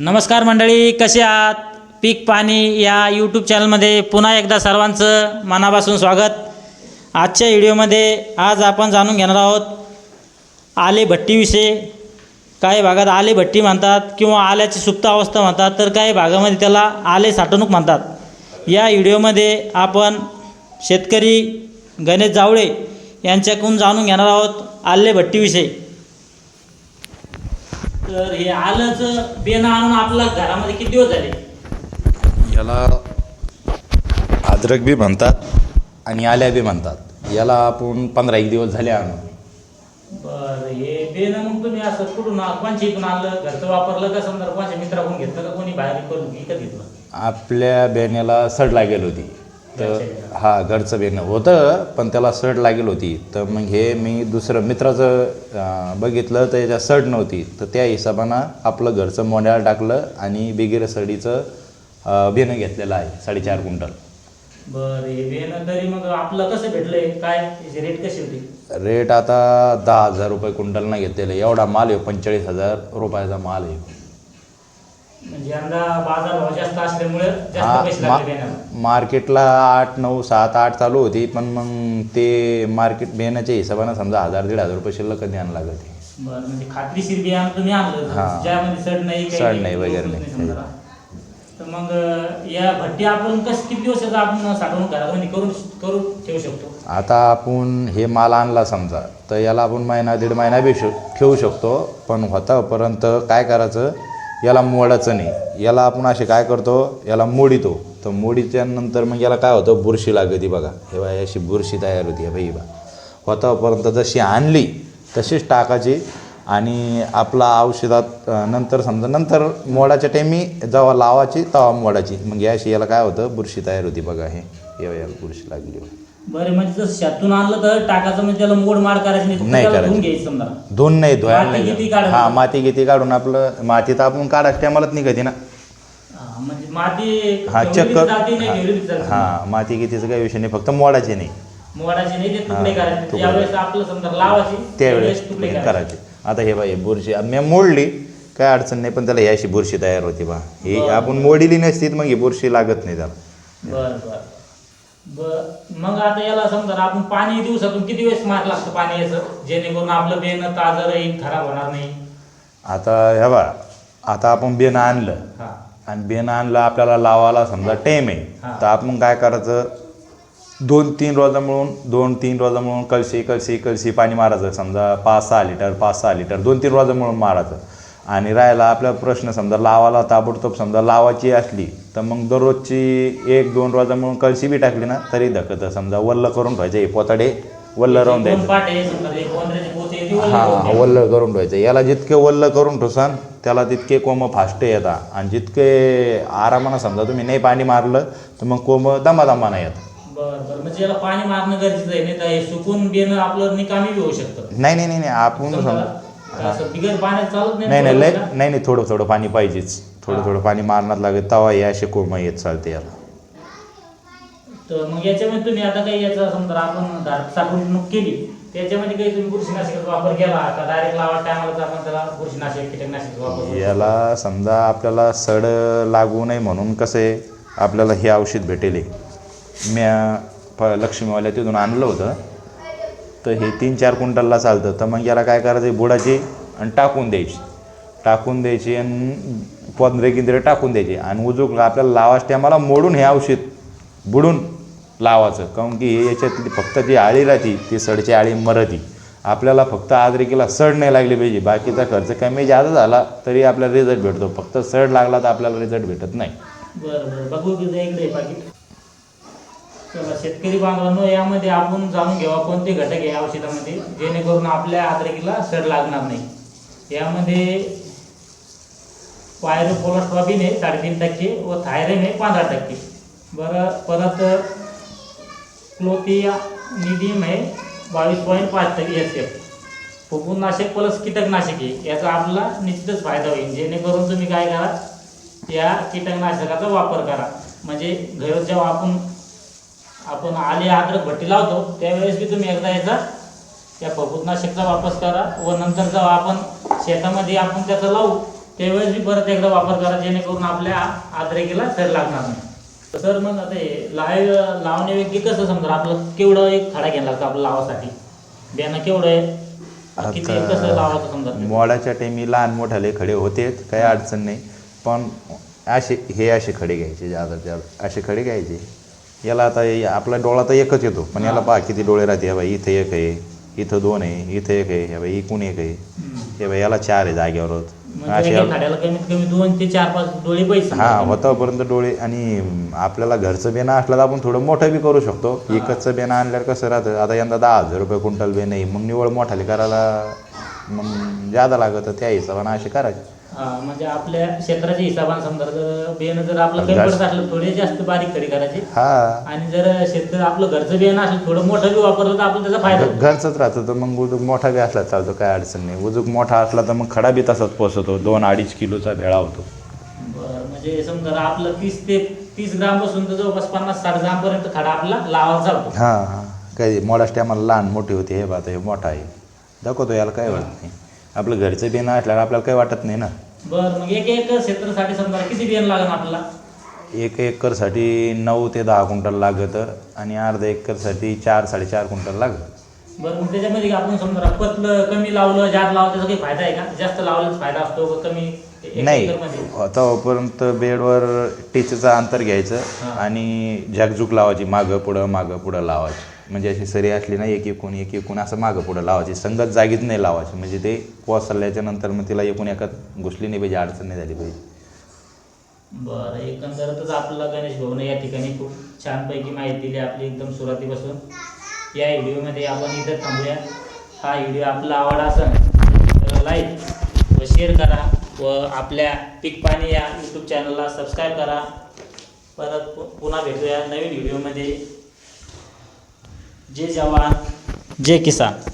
नमस्कार मंडळी कसे आहात? पीक पाणी या यूट्यूब चॅनलमध्ये पुन्हा एकदा सर्वांचं मनापासून स्वागत. आजच्या व्हिडिओमध्ये आज आपण जाणून घेणार आहोत आले भट्टीविषयी काही भागात आले भट्टी म्हणतात किंवा आल्याची सुप्त अवस्था म्हणतात तर काही भागामध्ये त्याला आले साठवणूक म्हणतात. या व्हिडिओमध्ये आपण शेतकरी गणेश जावळे यांच्याकडून जाणून घेणार आहोत आले भट्टीविषयी तर हे आलंच बेनं आणून आपल्या घरामध्ये किती दिवस झाले? याला अद्रक बी म्हणतात आणि आल्या बी म्हणतात. याला आपण पंधरा एक दिवस झाले आणून. बरं हे बेनं मग तुम्ही असं कुठून आ- कोणच्या इथून आणलं? घरचं वापरलं का समजा कोणच्या मित्राकडून घेतलं का कोणी बाहेर करून विकत घेतलं? आपल्या बेण्याला सड लागेल होती. तर हा घरचं बेणं होतं पण त्याला सड लागेल होती. तर मग हे मी दुसरं मित्राचं बघितलं तर याच्या सड नव्हती. तर त्या हिशोबानं आपलं घरचं मोंड्याला टाकलं आणि बिगेर सडीचं बेणं घेतलेलं आहे साडेचार क्विंटल. बरं हे तरी मग आपलं कसं भेटलंय? काय? रेट कशी होती? रेट आता दहा हजार रुपये क्विंटलनं घेतलेलं. एवढा माल आहे पंचेचाळीस हजार रुपयाचा माल आहे. म्हणजे यंदा बाजार भाव जास्त असल्यामुळे जास्त हा पैसे मा- लागले बेनाला मार्केटला आठ नऊ सात आठ चालू होती पण मग ते मार्केट बेण्याच्या हिशोबानं समजा हजार दीड हजार रुपये शिल्लक लागत आहे. बरं म्हणजे खात्रीशीर बियाणं तुम्ही आणलं हा. ज्यामध्ये सड नाही काही सड नाही वगैरे नाही. समजा. तर मग अं, या भट्टी आपण कसं किती आपण घरामध्ये करून करून ठेवू शकतो आता आपण हे माल आणला समजा तर याला आपण महिना दीड महिना बी शो ठेवू शकतो पण होतापर्यंत काय करायचं याला मोडाचं नाही. याला आपण असे काय करतो? याला मोडितो. तर मोडीच्यानंतर मग याला काय होतं? बुरशी लागते बघा. हे बघा अशी बुरशी तयार होती. हे बाई बा होतापर्यंत जशी आणली तशीच टाकायची. आणि आपला औषधात नंतर समजा नंतर मोडाच्या टाईमी जेव्हा लावायची तेव्हा मोडाची मग याशी याला काय होतं? बुरशी तयार होती बघा हे. याला बुरशी लागली बघा. बरं म्हणजे जर शेतून आणलं तर टाकायचं म्हणजे त्याला मोड माड करायची नाही. फक्त नाही त्याला करायची. धुवून घ्यायचं समजा. धुवून नाही धुवायला माती नाही. हा माती गिती काढून आपलं माती तर आपण काढाच टायमालाच निघते ना. हा, म्हणजे माती हा जाते नाही जाते. हा माती गितीचं काही विषय नाही फक्त मोडाचे नाही. मोडाची नाही ते तुकडे हा, करायचे. तुकडे. ज्यावेळेस आपलं समजा लावायची त्यावेळेस तुकडे करायचे. करायचे. आता हे बाई बुरशी मी मोडली काय अडचण नाही पण त्याला याशी बुरशी तयार होती बा. ही. आपण मोडीली नसती तर मग ही बुरशी लागत नाही त्याला. बर बर. बर. मग आता याला समजा आपण पाणी दिवसातून किती वेळेस मार लागतं पाणी याचं? जेणेकरून आपलं बेन ताजं राहील खराब होणार नाही? आता हे बा आता आपण बेन आणलं. हा. आणि बेन आणलं आपल्याला लावायला समजा टेम आहे. तर आपण काय करायचं? दोन तीन रोजा मिळून दोन तीन रोजा मिळून कलशी कलशी कलशी पाणी मारायचं. समजा पाच सहा लिटर पाच सहा लिटर दोन तीन रोजा मिळून मारायचं. आणि राहिला आपला प्रश्न समजा लावाला ताबडतोब समजा लावाची असली तर मग दररोजची एक दोन रोजा मिळून कलशी बी टाकली ना तरी धकत समजा वल्ल करून ठेवायचे हे पोताडे वल्ल राहून द्यायचं. हा. वल्ल करून ठेवायचं. याला जितके वल्ल करून ठेवसान त्याला तितके कोंब फास्ट येतात आणि जितके आरामानं समजा तुम्ही नाही पाणी मारलं तर मग कोंब दमादमानं येतात बर बर. म्हणजे याला पाणी मारणं गरजेचं आहे नाही तर सुकून आपलं निकामी होऊ शकतं. नाही नाही नाही नाही. आपण समजा असं बिगर पाण्यात चालत नाही नाही नाही लय नाही नाही थोडं थोडं पाणी पाहिजेच. थोडं. थोडं पाणी मारण्यात लागेल तवा हे असे कोंब येत चालते याला. तर मग याच्यामध्ये तुम्ही आता काही याचा समजा आपण धार साठवणूक केली त्याच्यामध्ये काही तुम्ही बुरशीनाशकाचा वापर केला का डायरेक्ट लावा टायमाला आपण त्याला बुरशीनाशक वापर याला समजा आपल्याला सड लागू नये म्हणून कसं आहे आपल्याला हे औषध भेटेल. म्या प लक्ष्मीवाल्या तिथून आणलं होतं. तर हे तीन चार क्विंटलला चालतं. तर मग याला काय करायचं? बुडाची आणि टाकून द्यायची. टाकून द्यायची आणि पंधरे गिंदरे टाकून द्यायची. आणि उजूक आपल्याला लावाच टायमाला मोडून हे औषध बुडून लावायचं. काऊन की हे याच्यातली फक्त जी आळी राहती ती सडची आळी मरती. आपल्याला फक्त आद्रिकेला सड नाही लागली पाहिजे. बाकीचा खर्च कमी जास्त झाला तरी आपल्याला रिझल्ट भेटतो. फक्त सड लागला तर आपल्याला रिझल्ट भेटत नाही. बरं बरं. बघू की इकडे चला शेतकरी बांधवांनो यामध्ये आपण जाणून घ्यावा कोणते घटक आहे औषधामध्ये जेणेकरून आपल्या आद्रकीला सड लागणार नाही. यामध्ये पायरोफोलॉस्ट्रॉबिन आहे साडेतीन टक्के व थायरेन आहे पंधरा टक्के. बरं परत क्लोथिया निडियम आहे बावीस पॉईंट पाच टक्के एस एफ फुफूनाशक प्लस कीटकनाशक आहे याचा आपला निश्चितच फायदा होईल. जेणेकरून तुम्ही काय करा या कीटकनाशकाचा वापर करा. म्हणजे घर जेव्हा आपण आपण आले अद्रक भट्टी लावतो. त्यावेळेस बी तुम्ही एकदा याचा या फफूतनाशकचा वापर करा व नंतर जेव्हा आपण शेतामध्ये आपण त्याचा लावू. त्यावेळेस बी परत एकदा वापर करा जेणेकरून आपल्या आद्रेकीला सर लागणार नाही. सर मग आता हे लाव लावण्यापैकी कसं समजा आपलं केवढं एक खडा घ्यायला लागतं आपलं लावासाठी? बियाणं केवढं आहे? किती कसं लावायचं समजा? ते? मोडाच्या टाइमी लहान मोठाले खडे होते काही अडचण नाही. पण असे हे असे खडे घ्यायचे ज्यादा ज्यादा असे खडे घ्यायचे. याला आता आपला डोळा तर एकच येतो पण याला पहा किती डोळे राहते. हे बाई इथं एक आहे इथं दोन आहे इथं एक आहे हे बाई इकून एक आहे. हे बाई याला चार आहे जागेवर. होत म्हणजे एका खाड्याला कमीत कमी दोन ते चार पाच डोळे पैसे हा होतापर्यंत डोळे आणि आपल्याला घरचं बेना असलं तर आपण थोडं मोठं बी करू शकतो. विकतचं बेना आणल्यावर कसं राहतं? आता यंदा दहा हजार रुपये क्विंटल बेन आहे. मग निवड मोठाले करायला मग जादा लागत त्या हिशोबानं असे करायचे. म्हणजे आपल्या क्षेत्राच्या हिशोबाने समजा जर बियाणं जर आपलं कमी पडत असलं थोडे जास्त बारीक खडी करायची. हा. आणि जर शेत आपलं घरचं बियाणं असलं थोडं मोठं बी वापरलं तर आपल्याला त्याचा फायदा. होतो. घरचंच राहतं तर मग उजूक मोठा बी असला चालतो काय अडचण नाही. उजूक मोठा असला तर मग खडा बी तसाच पोचतो दोन अडीच किलोचा भेळा होतो. बरं म्हणजे समजा आपलं तीस ते तीस ग्रामपासून तर जवळपास पन्नास साठ ग्राम पर्यंत खडा आपला लावायला चालतो. हा हा. काही मोडाच टायमाला लहान मोठी होती हे बात हे मोठा आहे. दाखवतो याला काय वाटत नाही. आपलं घरचं बेना असल्यावर आपल्याला काही वाटत नाही ना. बरं मग एक एक क्षेत्रासाठी समजा किती बियाणं लागेल आपल्याला? एक एकरसाठी नऊ ते दहा क्विंटल लागतं आणि अर्धा एकरसाठी चार साडेचार क्विंटल लागतं. बरं मग त्याच्यामध्ये आपण समजा पतलं कमी लावलं जास्त लावलं त्याचा काही फायदा आहे का? जास्त लावल्याचा फायदा असतो का कमी एक नाही. एकरमध्ये तोपर्यंत बेडवर टिचचं अंतर. घ्यायचं आणि झाकझूक लावायची मागं पुढं मागं पुढं लावायची. म्हणजे अशी सरी असली ना एक एकूण एक एकूण असं मागं पुढं लावायची संगत जागीच नाही लावायची. म्हणजे ते कोसल्याच्या नंतर मग तिला एकूण एकात घुसली नाही पाहिजे अडचण नाही झाली पाहिजे. बरं एकंदरीतच आपला गणेश भाऊने या ठिकाणी खूप छानपैकी माहिती दिली आपली एकदम सुरुवातीपासून. या व्हिडिओमध्ये आपण इथं थांबूया. हा व्हिडिओ आपला आवड असेल तर लाईक व शेअर करा व आपल्या पीक पाणी या यूट्यूब चॅनलला सबस्क्राईब करा. परत पु- पुन्हा भेटूया नवीन व्हिडिओमध्ये. जे जवान जे किसान.